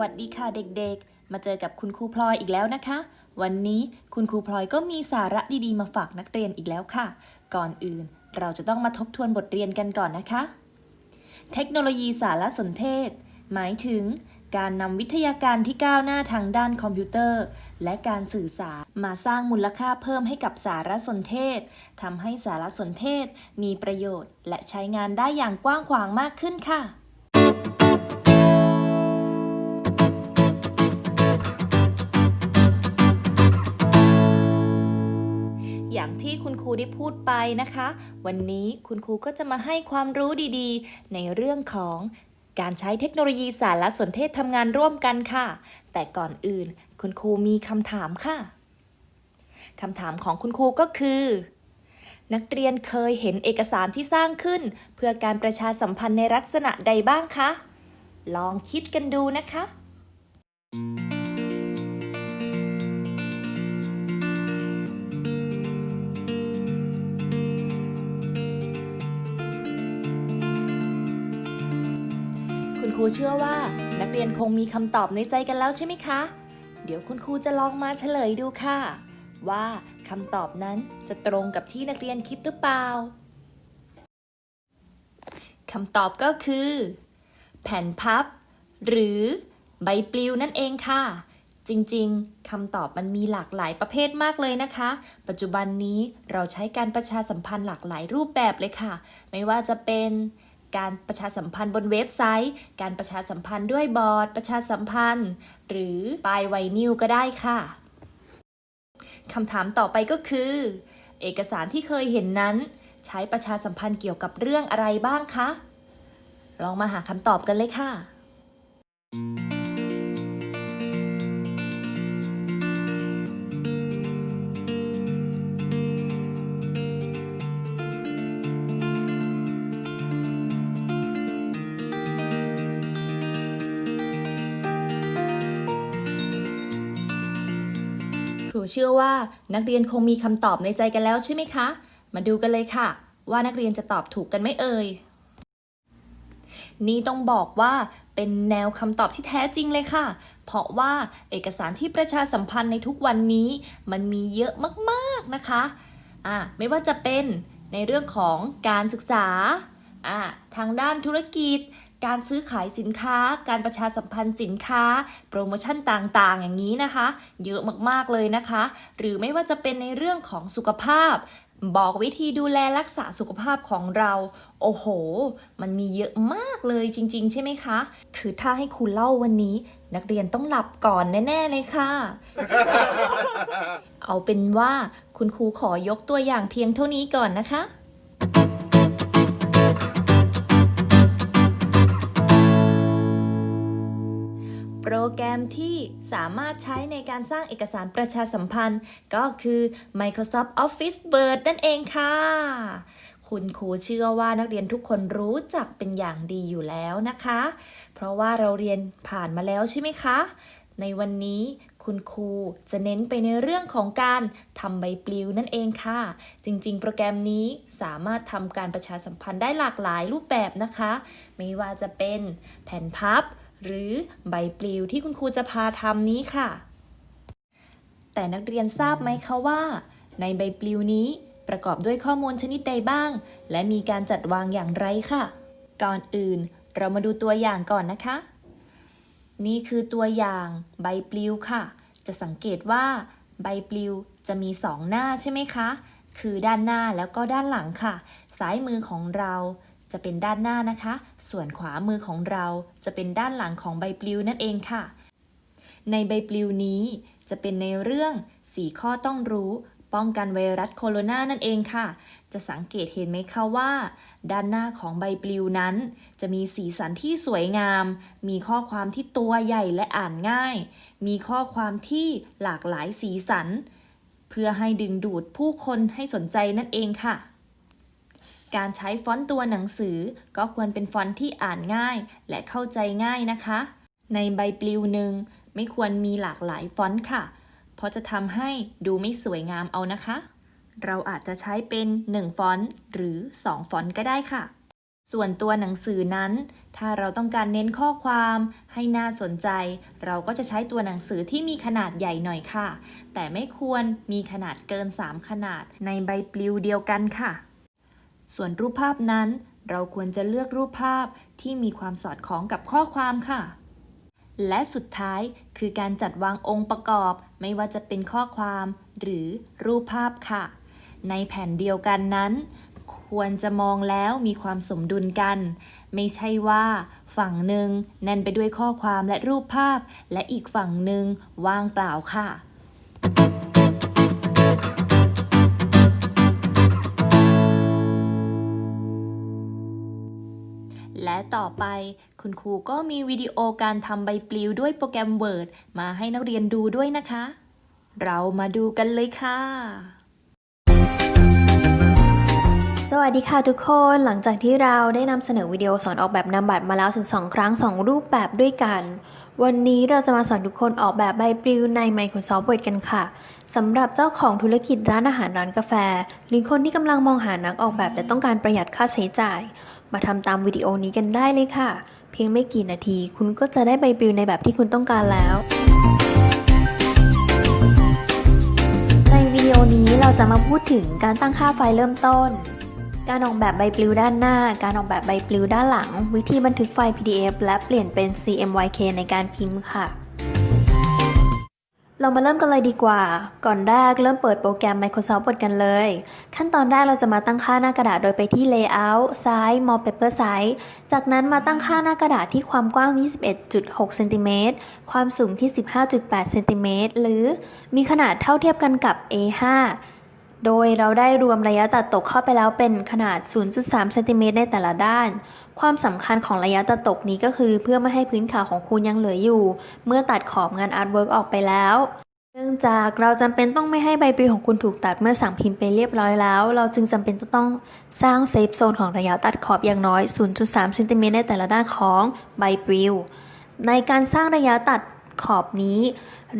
วัสดีค่ะเด็กๆ มาเจอกับคุณครูพลอยอีกแล้วนะคะ วันนี้คุณครูพลอยก็มีสาระดีๆ มาฝากนักเรียนอีกแล้วค่ะ ก่อนอื่นเราจะต้องมาทบทวนบทเรียนกันก่อนนะคะ เทคโนโลยีสารสนเทศ หมายถึงการนำวิทยาการที่ก้าวหน้าทางด้านคอมพิวเตอร์ และการสื่อสารมาสร้างมูลค่าเพิ่มให้กับสารสนเทศทำให้สารสนเทศมีประโยชน์ และใช้งานได้อย่างกว้างขวางมากขึ้นค่ะ ที่คุณครูได้พูดไปนะคะ วันนี้คุณครูก็จะมาให้ความรู้ดีๆ ในเรื่องของการใช้เทคโนโลยีสารสนเทศทำงานร่วมกันค่ะ แต่ก่อนอื่นคุณครูมีคำถามค่ะคำถามของคุณครูก็คือ นักเรียนเคยเห็นเอกสารที่สร้างขึ้น เพื่อการประชาสัมพันธ์ในลักษณะใดบ้างคะ ลองคิดกันดูนะคะคุณ รูเชื่อว่านักเรียนคงมีคำตอบในใจกันแล้วใช่ไหมคะ เดี๋ยวคุณครูจะลองมาเฉลยดูค่ะ ว่าคำตอบนั้นจะตรงกับที่นักเรียนคิดหรือเปล่าคำตอบก็คือ แผ่นพับ หรือใบปลิวนั่นเองค่ะ จริงๆคำตอบมันมีหลากหลายประเภทมากเลยนะคะ ปัจจุบันนี้เราใช้การประชาสัมพันธ์หลากหลายรูปแบบเลยค่ะ ไม่ว่าจะเป็น การประชาสัมพันธ์บนเว็บไซต์ การประชาสัมพันธ์ด้วยบอร์ด ประชาสัมพันธ์ หรือป้ายไวนิวก็ได้ค่ะคำถามต่อไปก็คือ เอกสารที่เคยเห็นนั้น ใช้ประชาสัมพันธ์เกี่ยวกับเรื่องอะไรบ้างคะ ลองมาหาคำตอบกันเลยค่ะค รูเชื่อว่านักเรียนคงมีคำตอบในใจกันแล้วใช่ไหมคะ มาดูกันเลยค่ะ ว่านักเรียนจะตอบถูกกันไหมเอ่ย นี่ต้องบอกว่าเป็นแนวคำตอบที่แท้จริงเลยค่ะ เพราะว่าเอกสารที่ประชาสัมพันธ์ในทุกวันนี้ มันมีเยอะมากๆนะคะอะไม่ว่าจะเป็นในเรื่องของการศึกษาอะทางด้านธุรกิจ การซื้อขายสินค้า การประชาสัมพันธ์สินค้า โปรโมชั่นต่างๆ อย่างนี้นะคะ เยอะมากๆเลยนะคะ หรือไม่ว่าจะเป็นในเรื่องของสุขภาพ บอกวิธีดูแลรักษาสุขภาพของเรา โอ้โห มันมีเยอะมากเลยจริง ๆ ใช่ไหมคะ คือถ้าให้ครูเล่าวันนี้ นักเรียนต้องหลับก่อนแน่ ๆ เลยค่ะ เอาเป็นว่าคุณครูขอยกตัวอย่างเพียงเท่านี้ก่อนนะคะ โปรแกรมที่สามารถใช้ในการสร้างเอกสารประชาสัมพันธ์ ก็คือ Microsoft Office Word นั่นเองค่ะ คุณครูเชื่อว่านักเรียนทุกคนรู้จักเป็นอย่างดีอยู่แล้วนะคะ เพราะว่าเราเรียนผ่านมาแล้วใช่ไหมคะ ในวันนี้คุณครูจะเน้นไปในเรื่องของการทำใบปลิวนั่นเองค่ะ จริงๆ โปรแกรมนี้สามารถทำการประชาสัมพันธ์ได้หลากหลายรูปแบบนะคะ ไม่ว่าจะเป็นแผ่นพับ หรือใบปลิวที่คุณครูจะพาทำนี้ค่ะ แต่นักเรียนทราบไหมคะว่า ในใบปลิวนี้ประกอบด้วยข้อมูลชนิดใดบ้าง และมีการจัดวางอย่างไรค่ะ ก่อนอื่นเรามาดูตัวอย่างก่อนนะคะ นี่คือตัวอย่างใบปลิวค่ะ จะสังเกตว่า ใบปลิวจะมีสองหน้าใช่ไหมคะ คือด้านหน้าแล้วก็ด้านหลังค่ะ ซ้ายมือของเรา จะเป็นด้านหน้านะคะ ส่วนขวามือของเราจะเป็นด้านหลังของใบปลิวนั่นเองค่ะ ในใบปลิวนี้จะเป็นในเรื่อง 4 ข้อต้องรู้ ป้องกันไวรัสโคโรนานั่นเองค่ะ จะสังเกตเห็นไหมคะว่า ด้านหน้าของใบปลิวนั้น จะมีสีสันที่สวยงาม มีข้อความที่ตัวใหญ่และอ่านง่าย มีข้อความที่หลากหลายสีสัน เพื่อให้ดึงดูดผู้คนให้สนใจนั่นเองค่ะ การใช้ฟอนต์ตัวหนังสือ ก็ควรเป็นฟอนต์ที่อ่านง่าย และเข้าใจง่ายนะคะ ในใบปลิวหนึ่งไม่ควรมีหลากหลายฟอนต์ค่ะ เพราะจะทำให้ดูไม่สวยงามเอานะคะ เราอาจจะใช้เป็น 1 ฟอนต์หรือ 2 ฟอนต์ก็ได้ค่ะ ส่วนตัวหนังสือนั้น ถ้าเราต้องการเน้นข้อความให้น่าสนใจ เราก็จะใช้ตัวหนังสือที่มีขนาดใหญ่หน่อยค่ะ แต่ไม่ควรมีขนาดเกิน 3 ขนาดในใบปลิวเดียวกันค่ะ ส่วนรูปภาพนั้น เราควรจะเลือกรูปภาพที่มีความสอดคล้องกับข้อความค่ะ และสุดท้ายคือการจัดวางองค์ประกอบ ไม่ว่าจะเป็นข้อความ หรือรูปภาพค่ะ ในแผ่นเดียวกันนั้น ควรจะมองแล้วมีความสมดุลกัน ไม่ใช่ว่าฝั่งหนึ่งแน่นไปด้วยข้อความและรูปภาพ และอีกฝั่งหนึ่งว่างเปล่าค่ะและ ต่อไป คุณครูก็มีวิดีโอการทำใบปลิวด้วยโปรแกรม Word มาให้นักเรียนดูด้วยนะคะ เรามาดูกันเลยค่ะสวัสดีค่ะทุกคนหลังจากที่เราได้นำเสนอวิดีโอสอนออกแบบนามบัตรมาแล้วถึง 2 ครั้ง 2 รูปแบบด้วยกัน วันนี้เราจะมาสอนทุกคนออกแบบใบปลิวใน Microsoft Word กันค่ะสำหรับเจ้าของธุรกิจร้านอาหารร้านกาแฟ หรือคนที่กำลังมองหานักออกแบบแต่ต้องการประหยัดค่าใช้จ่าย มาทำตามวิดีโอนี้กันได้เลยค่ะ เพียงไม่กี่นาทีคุณก็จะได้ใบปลิวในแบบที่คุณต้องการแล้ว ในวิดีโอนี้เราจะมาพูดถึงการตั้งค่าไฟล์เริ่มต้น การออกแบบใบปลิวด้านหน้า การออกแบบใบปลิวด้านหลัง วิธีบันทึกไฟล์ PDF และเปลี่ยนเป็น CMYK ในการพิมพ์ค่ะ เรามาเริ่มกันเลยดีกว่า ก่อนแรกเริ่มเปิดโปรแกรม Microsoft Word กันเลย ขั้นตอนแรกเราจะมาตั้งค่าหน้ากระดาษโดยไปที่ Layout ซ้าย More Paper Size จากนั้นมาตั้งค่าหน้ากระดาษที่ความกว้าง 21.6 เซนติเมตร ความสูงที่ 15.8 เซนติเมตร หรือมีขนาดเท่าเทียบกันกับ A5 โดยเราได้รวมระยะตัดตกเข้าไปแล้วเป็นขนาด 0.3เซนติเมตรในแต่ละด้าน ความสำคัญของระยะตัดตกนี้ก็คือ เพื่อไม่ให้พื้นขาวของคุณยังเหลืออยู่ เมื่อตัดขอบงานอาร์ตเวิร์กออกไปแล้วเนื่องจากเราจำเป็นต้องไม่ให้ใบปลิวของคุณถูกตัดเมื่อสั่งพิมพ์ไปเรียบร้อยแล้ว เราจึงจำเป็นจะต้องสร้างเซฟโซนของระยะตัดขอบอย่างน้อย 0.3เซนติเมตรในแต่ละด้านของใบปลิว ในการสร้างระยะตัด ขอบนี้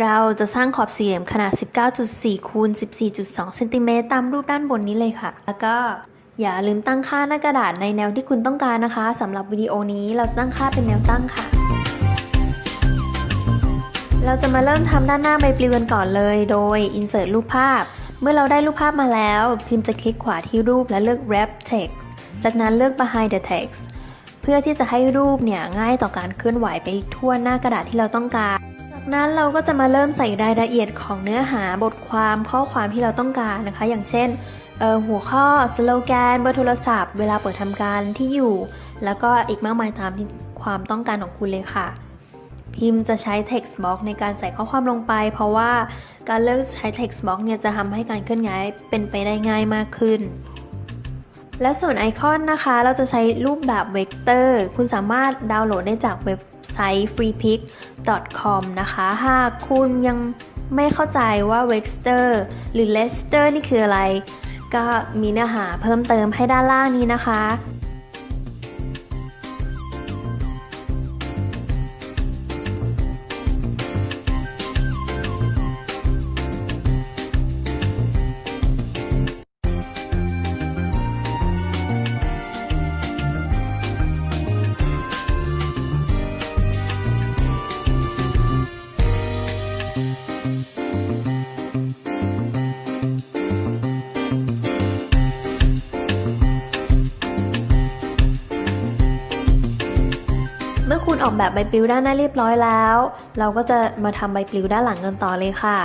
เราจะสร้างขอบสี่เหลี่ยมขนาด 19.4 คูณ 14.2 เซนติเมตรตามรูปด้านบนนี้เลยค่ะ แล้วก็อย่าลืมตั้งค่าหน้ากระดาษในแนวที่คุณต้องการนะคะสำหรับวิดีโอนี้เราจะตั้งค่าเป็นแนวตั้งค่ะ เราจะมาเริ่มทำด้านหน้าใบปลิวกันก่อนเลย โดย insert รูปภาพ เมื่อเราได้รูปภาพมาแล้ว พิมพ์จะคลิกขวาที่รูปและเลือก wrap text จากนั้นเลือก behind the text เพื่อที่จะให้รูปเนี่ยง่ายต่อการเคลื่อนไหวไปทั่วหน้ากระดาษที่เราต้องการ จากนั้นเราก็จะมาเริ่มใส่รายละเอียดของเนื้อหาบทความข้อความที่เราต้องการนะคะ อย่างเช่นออหัวข้อสโลแกนเบอร์โทรศัพท์ เวลาเปิดทำการที่อยู่ แล้วก็อีกมากมายตามที่ความต้องการของคุณเลยค่ะ พิมพ์จะใช้ text box ในการใส่ข้อความลงไป เพราะว่าการเลือกใช้ text box เนี่ยจะทำให้การเคลื่อนย้ายเป็นไปได้ง่ายมากขึ้น และส่วนไอคอนนะคะเราจะใช้รูปแบบเวกเตอร์ คุณสามารถดาวน์โหลดได้จากเว็บไซต์ freepik.com นะคะ หากคุณยังไม่เข้าใจว่าเวกเตอร์หรือเลสเตอร์นี่คืออะไร ก็มีเนื้อหาเพิ่มเติมให้ด้านล่างนี้นะคะ แบบใบปลิวด้านหน้าเรียบร้อยแล้ว เราก็จะมาทำใบปลิวด้านหลังกันต่อเลยค่ะ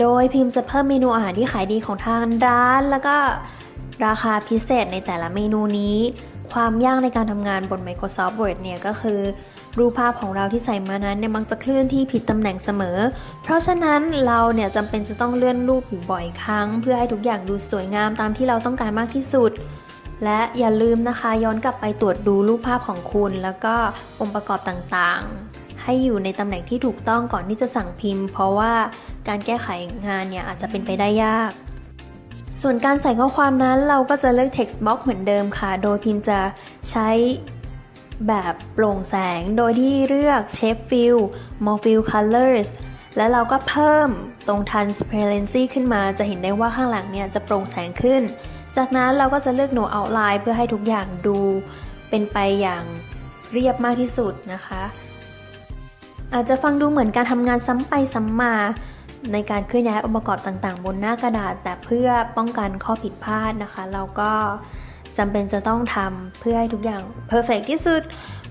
โดยพิมพ์จะเพิ่มเมนูอาหารที่ขายดีของทางร้าน แล้วก็ราคาพิเศษในแต่ละเมนูนี้ ความยากในการทำงานบน Microsoft Word เนี่ยก็คือ รูปภาพของเราที่ใส่มานั้นเนี่ยมักจะเคลื่อนที่ผิดตำแหน่งเสมอ เพราะฉะนั้นเราเนี่ยจำเป็นจะต้องเลื่อนรูปอยู่บ่อยครั้ง เพื่อให้ทุกอย่างดูสวยงามตามที่เราต้องการมากที่สุด และอย่าลืมนะคะย้อนกลับไปตรวจดูรูปภาพของคุณ แล้วก็องค์ประกอบต่างๆ ให้อยู่ในตำแหน่งที่ถูกต้องก่อนที่จะสั่งพิมพ์ เพราะว่าการแก้ไขงานเนี่ยอาจจะเป็นไปได้ยาก ส่วนการใส่ข้อความนั้นเราก็จะเลือก text box เหมือนเดิมค่ะ โดยพิมพ์จะใช้แบบโปร่งแสง โดยที่เลือก shape fill more fill colors และเราก็เพิ่มตรง transparency ขึ้นมา จะเห็นได้ว่าข้างหลังเนี่ยจะโปร่งแสงขึ้น จากนั้นเราก็จะเลือก no outline เพื่อให้ทุกอย่างดูเป็นไปอย่างเรียบมากที่สุดนะคะ อาจจะฟังดูเหมือนการทำงานซ้ำไปซ้ำมาในการเคลื่อนย้ายองค์ประกอบต่างๆ บนหน้ากระดาษ แต่เพื่อป้องกันข้อผิดพลาดนะคะ เราก็จำเป็นจะต้องทำเพื่อให้ทุกอย่างเพอร์เฟกที่สุด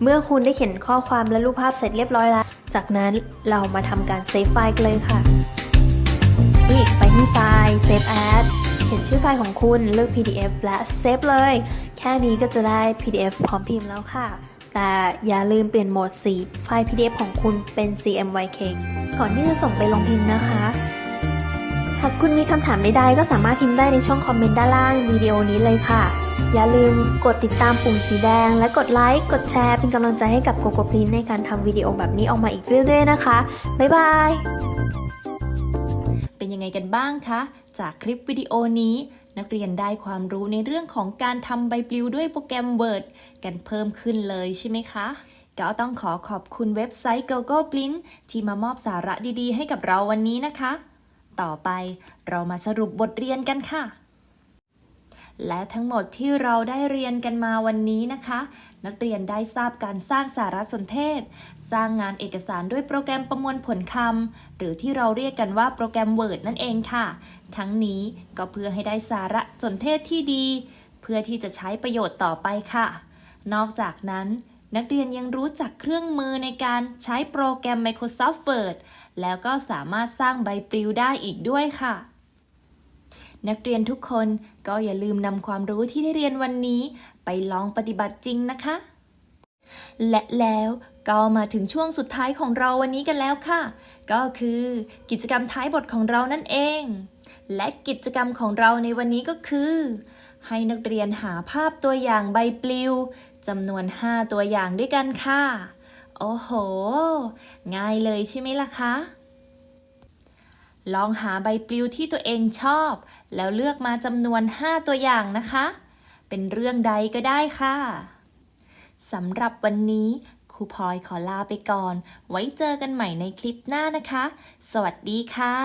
เมื่อคุณได้เขียนข้อความและรูปภาพเสร็จเรียบร้อยแล้ว จากนั้นเรามาทำการเซฟไฟล์กันเลยค่ะนี่ไปที่ไฟล์ Save As ขียนชื่อไฟล์ของคุณเลือก PDF และ Save เลย แค่นี้ก็จะได้ PDF พร้อมพิมพ์แล้วค่ะ แต่อย่าลืมเปลี่ยนโหมดสีไฟล์ PDF ของคุณเป็น CMYK ก่อนที่จะส่งไปลงพิมพ์นะคะหากคุณมีคำถามใดๆก็สามารถพิมพ์ได้ในช่องคอมเมนต์ด้านล่างวิดีโอนี้เลยค่ะ อย่าลืมกดติดตามปุ่มสีแดง และกดไลค์ กดแชร์เป็นกำลังใจให้กับโกโกพรินในการทำวิดีโอแบบนี้ออกมาอีกเรื่อยๆนะคะ บ๊ายบาย เป็นยังไงกันบ้างคะ จากคลิปวิดีโอนี้ นักเรียนได้ความรู้ในเรื่องของการทำใบปลิวด้วยโปรแกรม Word กันเพิ่มขึ้นเลยใช่ไหมคะก็ต้องขอขอบคุณเว็บไซต์ Google Print ที่มามอบสาระดีๆ ให้กับเราวันนี้นะคะ ต่อไปเรามาสรุปบทเรียนกันค่ะ และทั้งหมดที่เราได้เรียนกันมาวันนี้นะคะ นักเรียนได้ทราบการสร้างสารสนเทศ สร้างงานเอกสารด้วยโปรแกรมประมวลผลคำหรือที่เราเรียกกันว่าโปรแกรม Word นั่นเองค่ะ ทั้งนี้ก็เพื่อให้ได้สารสนเทศที่ดี เพื่อที่จะใช้ประโยชน์ต่อไปค่ะ นอกจากนั้นนักเรียนยังรู้จักเครื่องมือในการใช้โปรแกรม Microsoft Word แล้วก็สามารถสร้างใบปลิวได้อีกด้วยค่ะ นักเรียนทุกคนก็อย่าลืมนำความรู้ที่ได้เรียนวันนี้ไปลองปฏิบัติจริงนะคะ และแล้วก็มาถึงช่วงสุดท้ายของเราวันนี้กันแล้วค่ะ ก็คือกิจกรรมท้ายบทของเรานั่นเอง และกิจกรรมของเราในวันนี้ก็คือ ให้นักเรียนหาภาพตัวอย่างใบปลิวจำนวน 5 ตัวอย่างด้วยกันค่ะ โอ้โห ง่ายเลยใช่ไหมล่ะคะ ลองหาใบปลิวที่ตัวเองชอบ แล้วเลือกมาจำนวน 5 ตัวอย่างนะคะ เป็นเรื่องใดก็ได้ค่ะสำหรับวันนี้ครูพลอยขอลาไปก่อน ไว้เจอกันใหม่ในคลิปหน้านะคะ สวัสดีค่ะ